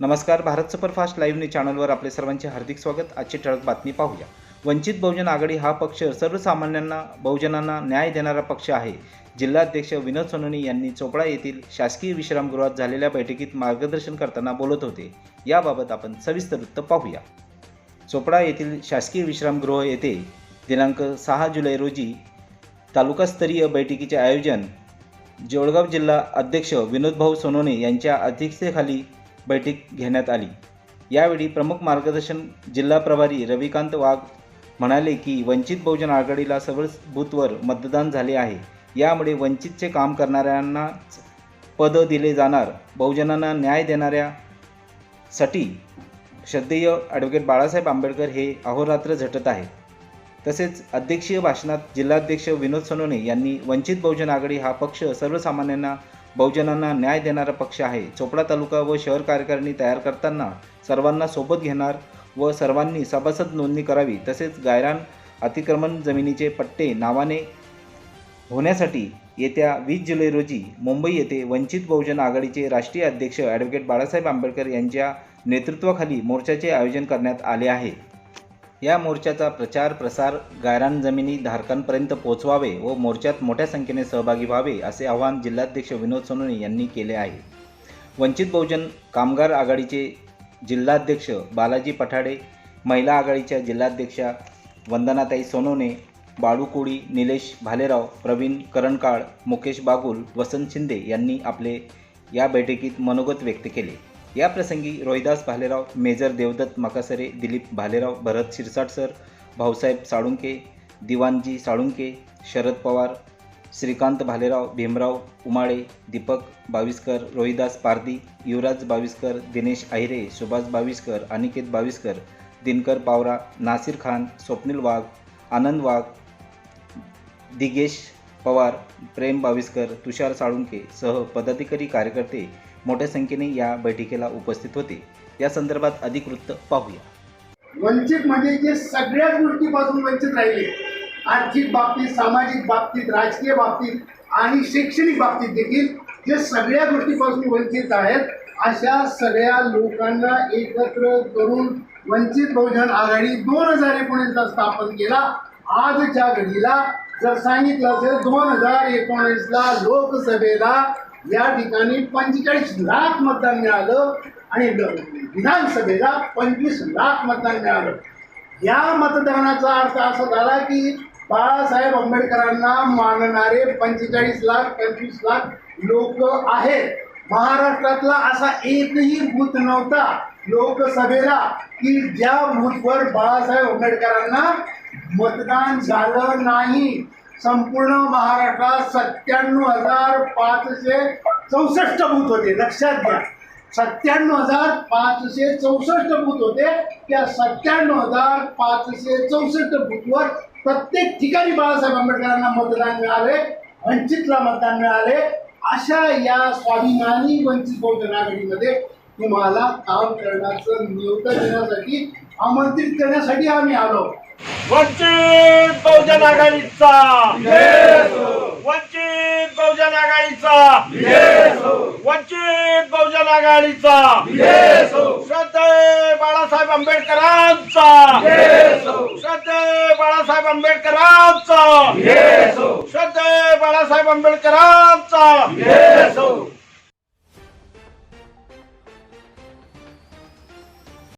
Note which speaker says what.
Speaker 1: नमस्कार Bharat superfast live news चॅनलवर आपले सर्वांचे हार्दिक स्वागत. आजची ठळक बातमी पाहूया. वंचित बहुजन आघाडी हा पक्ष सर्वसामान्यांना बहुजनांना न्याय देणारा पक्ष आहे. जिल्हाध्यक्ष विनोद सोनवणे यांनी चोपडा येथील शासकीय विश्रामगृहात झालेल्या बैठकीत मार्गदर्शन करताना बोलत होते. याबाबत आपण सविस्तर वृत्त पाहूया. चोपडा येथील शासकीय विश्रामगृह येथे दिनांक सहा जुलै रोजी तालुकास्तरीय बैठकीचे आयोजन जोडगाव जिल्हा अध्यक्ष विनोदभाऊ सोनवणे यांच्या अध्यक्षतेखाली बैठक घेण्यात आली. यावेळी प्रमुख मार्गदर्शन जिल्हा प्रभारी रविकांत वाघ म्हणाले की वंचित बहुजन आघाडीला सर्व बूथवर मतदान झाले आहे. यामुळे वंचितचे काम करणाऱ्यांनाच पदं दिले जाणार. बहुजनांना न्याय देणाऱ्यासाठी श्रद्धेय ॲडव्होकेट बाळासाहेब आंबेडकर हे अहोरात्र झटत आहेत. तसेच अध्यक्षीय भाषणात जिल्हाध्यक्ष विनोद सोनवणे यांनी वंचित बहुजन आघाडी हा पक्ष सर्वसामान्यांना बहुजनांना न्याय देणारा पक्ष आहे. चोपडा तालुका व शहर कार्यकारिणी तयार करताना सर्वांना सोबत घेणार व सर्वांनी सभासद नोंदणी करावी तसेच गायरान अतिक्रमण जमिनीचे पट्टे नावाने होण्यासाठी येत्या वीस जुलै रोजी मुंबई येथे वंचित बहुजन आघाडीचे राष्ट्रीय अध्यक्ष ॲडव्होकेट बाळासाहेब आंबेडकर यांच्या नेतृत्वाखाली मोर्चाचे आयोजन करण्यात आले आहे. या मोर्चाचा प्रचार प्रसार गायरान जमिनी धारकांपर्यंत पोहोचवावे व मोर्चात मोठ्या संख्येने सहभागी व्हावे असे आवाहन जिल्हाध्यक्ष विनोद सोनवणे यांनी केले आहे. वंचित बहुजन कामगार आघाडीचे जिल्हाध्यक्ष बालाजी पठाडे महिला आघाडीच्या जिल्हाध्यक्षा वंदनाताई सोनवणे बाळू कोळी निलेश भालेराव प्रवीण करणकाळ मुकेश बागुल वसंत शिंदे यांनी आपले या बैठकीत मनोगत व्यक्त केले. या प्रसंगी रोहिदास भालेराव मेजर देवदत्त मकासरे दिलीप भालेराव भरत शिरसाट सर भाऊसाहेब साळुंके दिवानजी साळुंके शरद पवार श्रीकांत भालेराव भीमराव उमाळे दीपक बाविस्कर रोहिदास पारदी युवराज बाविस्कर दिनेश अहिरे सुभाष बाविस्कर अनिकेत बाविस्कर दिनकर पावरा नासिर खान स्वप्नील वाघ आनंद वाघ दिगेश पवार प्रेम बाविस्कर तुषार साळुंके सह पदाधिकारी कार्यकर्ते मोठ्या संख्येने या बैठकीला उपस्थित होते. या संदर्भात अधिक वृत्त पाहूया.
Speaker 2: वंचित म्हणजे जे सगळ्याच गोष्टीपासून वंचित राहिले. आर्थिक बाबतीत सामाजिक बाबतीत राजकीय बाबतीत आणि शैक्षणिक बाबतीत देखील जे सगळ्या गोष्टीपासून वंचित आहेत अशा सगळ्या लोकांना एकत्र करून वंचित बहुजन आघाडी दोन हजार एकोणीसला स्थापन केला. आजच्या घडीला जर सांगितलं असेल दोन हजार एकोणीसला लोकसभेला या ठिकाणी पंचेचाळीस लाख मतदान मिळालं आणि विधानसभेला पंचवीस लाख मतदान मिळालं. या मतदानाचा अर्थ असा झाला की बाळासाहेब आंबेडकरांना मानणारे पंचेचाळीस लाख पंचवीस लाख लोक आहेत. महाराष्ट्रातला असा एकही बूथ नव्हता लोकसभेला की ज्या बूथवर बाळासाहेब आंबेडकरांना मतदान झालं नाही. संपूर्ण महाराष्ट्रात सत्त्याण्णव हजार पाचशे चौसष्ट बूथ होते. लक्षात घ्या. सत्त्याण्णव हजार पाचशे चौसष्ट बूथ होते. त्या सत्त्याण्णव हजार पाचशे चौसष्ट बूथवर प्रत्येक ठिकाणी बाळासाहेब आंबेडकरांना मतदान मिळाले वंचितला मतदान मिळाले. अशा या स्वाभिमानी वंचित बौद्ध आघाडीमध्ये तुम्हाला काम करण्याचं नियुक्त देण्यासाठी आमंत्रित करण्यासाठी आम्ही आलो.
Speaker 3: वंचित बहुजन आघाडीचा. वंचित बहुजन आघाडीचा. वंचित बहुजन आघाडीचा. श्रद्धे बाळासाहेब आंबेडकरांचा. श्रद्धे बाळासाहेब आंबेडकरांचा. श्रद्धे बाळासाहेब आंबेडकरांचा.